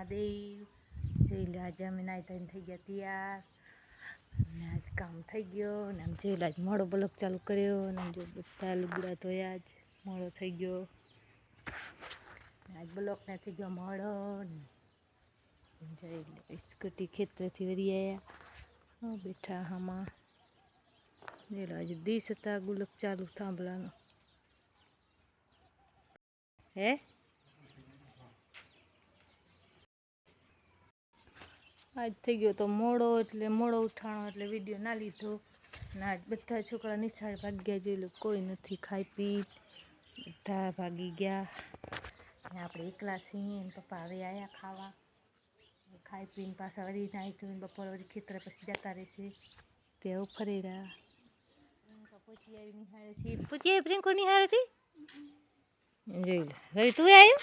મહાદેવ જોઈ લો આજે થઈ ગયા તૈયાર અને આજ કામ થઈ ગયો અને આમ જોઈ લો મોડો બ્લોક ચાલુ કર્યો અને જો બધા લુગડા ધોયા જ મોડો થઈ ગયો આજ બ્લોકને થઈ ગયો મોડો જોઈ સ્કૂટી ખેતરેથી વરી આવ્યા બેઠા આમાં જોઈ લો આજે હતા ગુલક ચાલુ થાંભલાનો હે આજ થઈ ગયો તો મોડો એટલે મોડો ઉઠાણો એટલે વીડિયો ના લીધો. ના આજ બધા છોકરા નિશાળ ભાગ્યા જોઈ લો કોઈ નથી ખાઈ પી. બધા ભાગી ગયા. ને આપણે એકલા છીએ ને પપ્પા હવે આવ્યા ખાવા. ખાઈ પીને પાછા વળી નાહી ધોઈને બપોર વળી ખેતર પછી જતા રહેશે. તે હવે ફરી રહ્યા પૂછી આવી નિહાળેથી પૂછી આવી પ્રિયંકો નિહાળેથી જોઈ લે. હવે તું આવ્યું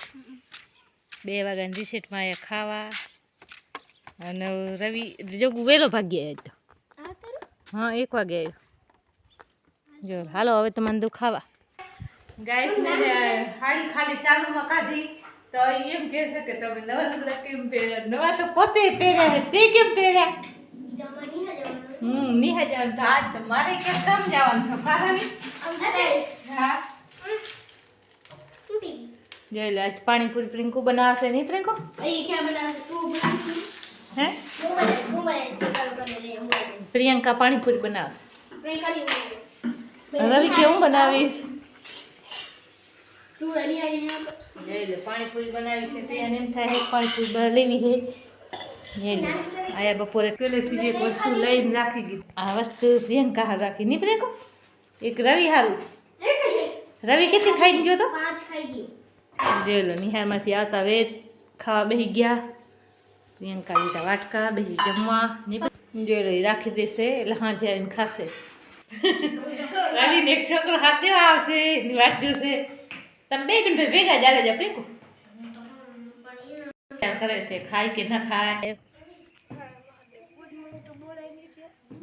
બે વાગ્યાની રિસેટમાં આવ્યા ખાવા. અને રવિ જોગું વહેલો ભાગી આવ્યો તો હા એક વાગે આવ્યો જો હાલો હવે તમારે દું ખાવા ગાય હાડી ખાલી ચાલુમાં કાઢી. તો એમ કહે છે કે તમે નવા લુગડા કેમ પહેર્યા? નવા તો પોતે પહેર્યા તે કેમ પહેર્યા? હમ નિહા જવાનું તો આજ તો મારે કામ છે પારાની હા. જોઈ લે આજ પાણીપુરી પ્રિંકુ બનાવશે નહીં પ્રિંકુ? હે? પ્રિયંકા પાણીપુરી બનાવશે. રવિ કેવું બનાવીશ? પાણીપુરી બનાવી છે તે. એમ થાય પાણીપુરી લેવી છે આયા બપોરે પહેલેથી જ એક વસ્તુ લઈને રાખી દીધી. આ વસ્તુ પ્રિયંકા હાર રાખી. નહીં પ્રિયંકા? એક રવિ હારું. રવિ કેટલી ખાઈ ગયો તો? જોઈ લો નિહાળમાંથી આવતા વેત ખાવા બેસી ગયા. પ્રિયંકા લીધા વાટકા બીજી જમવા. નહીં જોઈ રાખી દેશે એટલે હાજે આવીને ખાશે. એક છોકરો હાથ આવશે એની વાત જોશે. તમે બે બેન ભેગા ચાલે જ પ્રિયંકો. કરે છે? ખાય કે ના ખાય?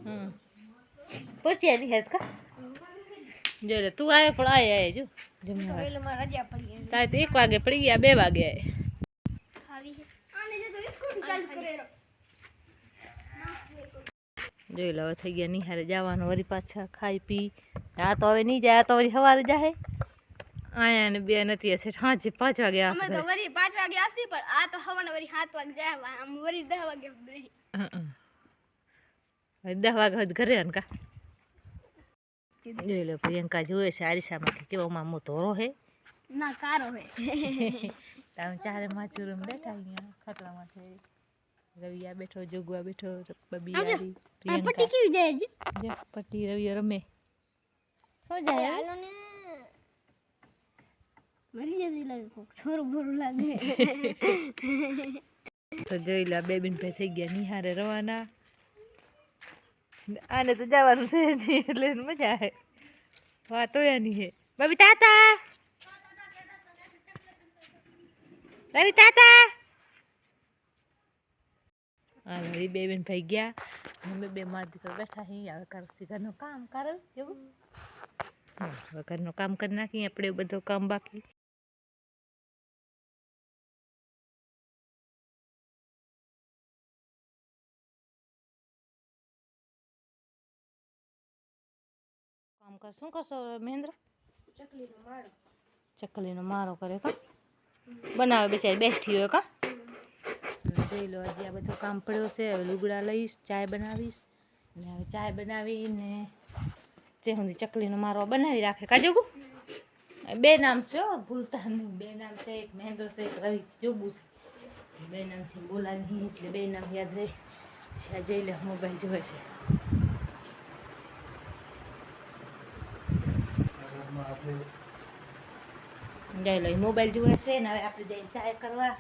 હમ. પછી એની હેત કા? જો તું આવે પણ આય આય જો. જમવા તારે તો એક વાગે પડી ગયા બે વાગે આય. જોઈ લો હવે થઈ ગયા નિહારે જવાનું વળી પાછા ખાઈ પી. આ તો હવે નહીં જાય આ તો વળી સવારે જાય. આયા ને બે નથી હશે સાંજે પાંચ વાગે અમે તો આવશે વરી પાંચ વાગે આવશે પણ આ તો હવાને વરી સાત વાગે જાય આમ વરી દસ વાગે નહીં દસ વાગે ઘરે ને કા. જોઈ લો પ્રિયંકા જોવે છે આરીસામાંથી કેવો મામો ધોરો હે. ના કારો હે. તમે ચારે માચુરમ બેઠા અહીંયા માટે રવિયા બેઠો જોગવા બેઠો બબી આવી પટ્ટી કેવી જાય છે જો પટ્ટી રવિયા રમે. શું જાય હાલો ને. મરી જતી લાગે કોક છોરું ભરું લાગે. તો જોઈ લો બે બેન ભાઈ થઈ ગયા નિહારે રવાના. આને તો જવાનું છે નહીં એટલે મજા આવે. વાતો એની હે. બબી તાતા! રવિ તાતા હા રવિ બે બેન ભાઈ ગયા. અમે બે માર દીકરો બેઠા અહીં હવે કરશી ઘરનું કામ કરે એવું? હવે ઘરનું કામ કરી નાખીએ આપણે બધું કામ બાકી. કામ કર શું કરશો મહેન્દ્ર? ચકલીનો મારો ચકલીનો મારો કરે કા? બનાવે બેચારી બેઠી હોય કા? જોઈ લો હજી આ બધું કામ પડ્યો છે હવે લુગડા લઈશ ચાય બનાવીશ. ને હવે ચાય બનાવીને જે સુધી ચકલીનો મારો બનાવી રાખે કાજુ બે નામ છે હો ભૂલતા નહીં બે નામ છે એક મહેન્દ્ર છે એક રવિ જોગું છે. બે નામથી બોલાવી એટલે બે નામ યાદ રહે. છે જઈ લે મોબાઈલ જોવે છે. જઈ લો મોબાઈલ જુએ છે ને હવે આપણે જઈને ચાય કરવા.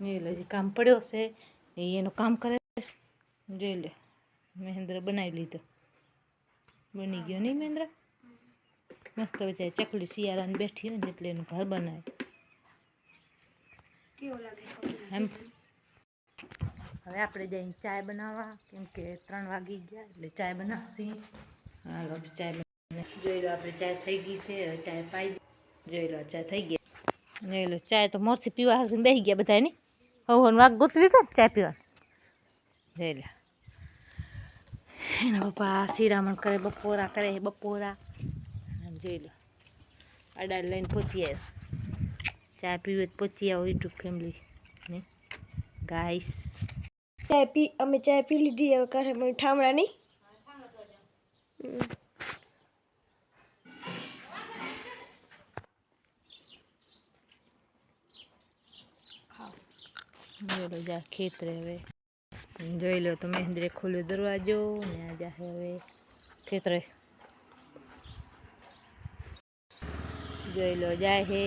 જોઈ લો જે કામ પડ્યો છે. એ એનું કામ કરે જોઈ લે મહેન્દ્ર બનાવી લીધો. બની ગયો નહીં મહેન્દ્ર? મસ્ત બચારી ચકલી શિયાળાને બેઠી હોય ને એટલે એનું ઘર બનાવે. એમ. હવે આપણે જઈને ચાય બનાવવા કેમ કે ત્રણ વાગી ગયા એટલે ચાય બનાવશી. હાલો ચાય જોઈ લો આપણે ચાય થઈ ગઈ છે ચાય પાઈ. જોઈ લો ચા થઈ ગયા જોઈ લો ચાય તો મોરથી પીવા હાથે બેસી ગયા બધા ની? હવે વાગ ગોતવી તો ચા પીવા જઈ લો એના પપ્પા શિરામણ કરે, બપોરા કરે, બપોરા. જોઈ લો અડાડ લઈને પહોંચી આવ્યો. ચા પીવે તો પહોંચી આવો યુટ્યુબ ફેમિલી ને. ગાઈસ ચાય પી, અમે ચા પી લીધી, હવે કરે ઠામડા નહીં. જોઈ લો જા, ખેતરે હવે. જોઈ લો, તો મહેન્દ્રે ખુલ્યો દરવાજો ને આ જા હવે ખેતરે. જોઈ લો જાય હે.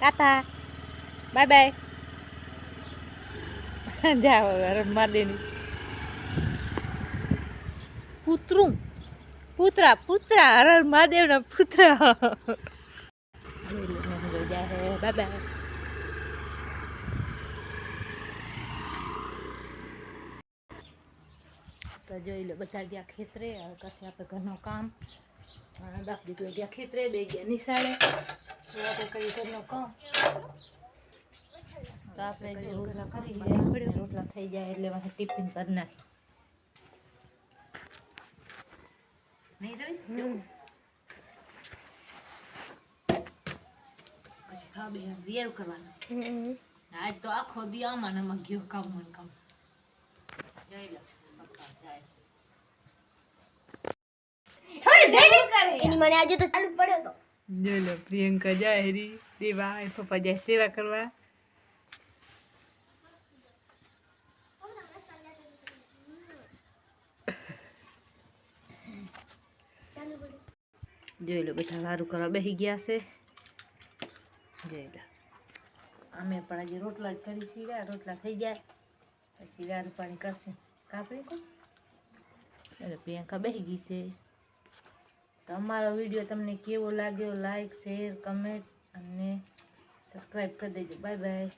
તાતા બાય બાય. જાઓ હવે દેની. પુત્રું, પુત્રા પુત્રા હર મહાદેવના પુત્ર. જોઈ લો જાય હે બાય. તો જોઈ લો બધા ગયા ખેતરે કશે આપણે ઘરનું કામ. બાપ દીકરો ગયા ખેતરે બે ગયા નિશાળે. તો આપણે કરીએ ઘરનું કામ. તો આપણે રોટલા કરી જાય રોટલા થઈ જાય એટલે મારે ટિફિન કરી નાખી નહીં રવિ? પછી ખાવા બે વેર કરવાનું. આજ તો આખો દી આમાં ને આમાં ગયો કામ ને કામ. જોઈ લો પપ્પા જાય છે એની મને આજે તો ચાલુ પડ્યો તો. જોઈ લો પ્રિયંકા જાય હેરી દેવા એ પપ્પા જાય સેવા કરવા. જોઈ લો બેઠા વારું કરવા બેસી ગયા છે. જોઈ લો. અમે પણ આજે રોટલા જ કરી ગયા રોટલા થઈ જાય. પછી વારું પાણી કરશે. કાપડી કોણ? એટલે પ્રિયંકા બેસી ગઈ છે. તો અમારો વીડિયો તમને કેવો લાગ્યો લાઈક શેર કમેન્ટ અને સબસ્ક્રાઈબ કરી દેજો. Bye bye